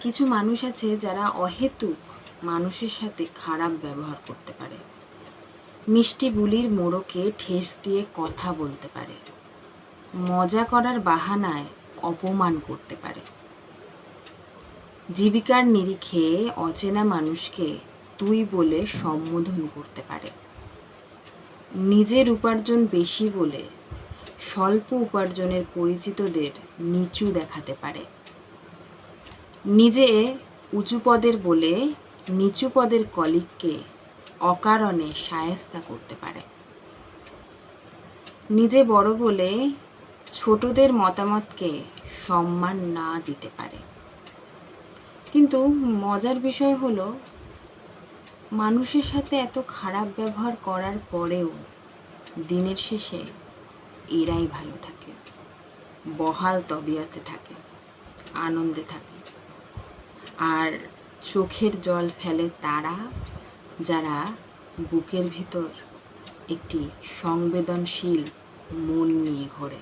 কিছু মানুষ আছে যারা অহেতুক মানুষের সাথে খারাপ ব্যবহার করতে পারে। মিষ্টি বুলির মোড়কে ঠেস দিয়ে কথা বলতে পারে। মজা করার বাহানায় অপমান করতে পারে। জীবিকার নিরিখে অচেনা মানুষকে তুই বলে সম্বোধন করতে পারে। নিজের উপার্জন বেশি বলে স্বল্প উপার্জনের পরিচিতদের নিচু দেখাতে পারে। নিজে উঁচু পদের বলে নিচু পদের কলিগকে অকারণে সায়স্তা করতে পারে। নিজে বড় বলে ছোটদের মতামতকে সম্মান না দিতে পারে। কিন্তু মজার বিষয় হলো, মানুষের সাথে এত খারাপ ব্যবহার করার পরেও দিনের শেষে এরাই ভালো থাকে। বহাল তবিয়তে থাকে, আনন্দে থাকে। আর চোখের জল ফেলে তারা যারা বুকের ভিতর একটি সংবেদনশীল মন নিয়ে ঘোরে।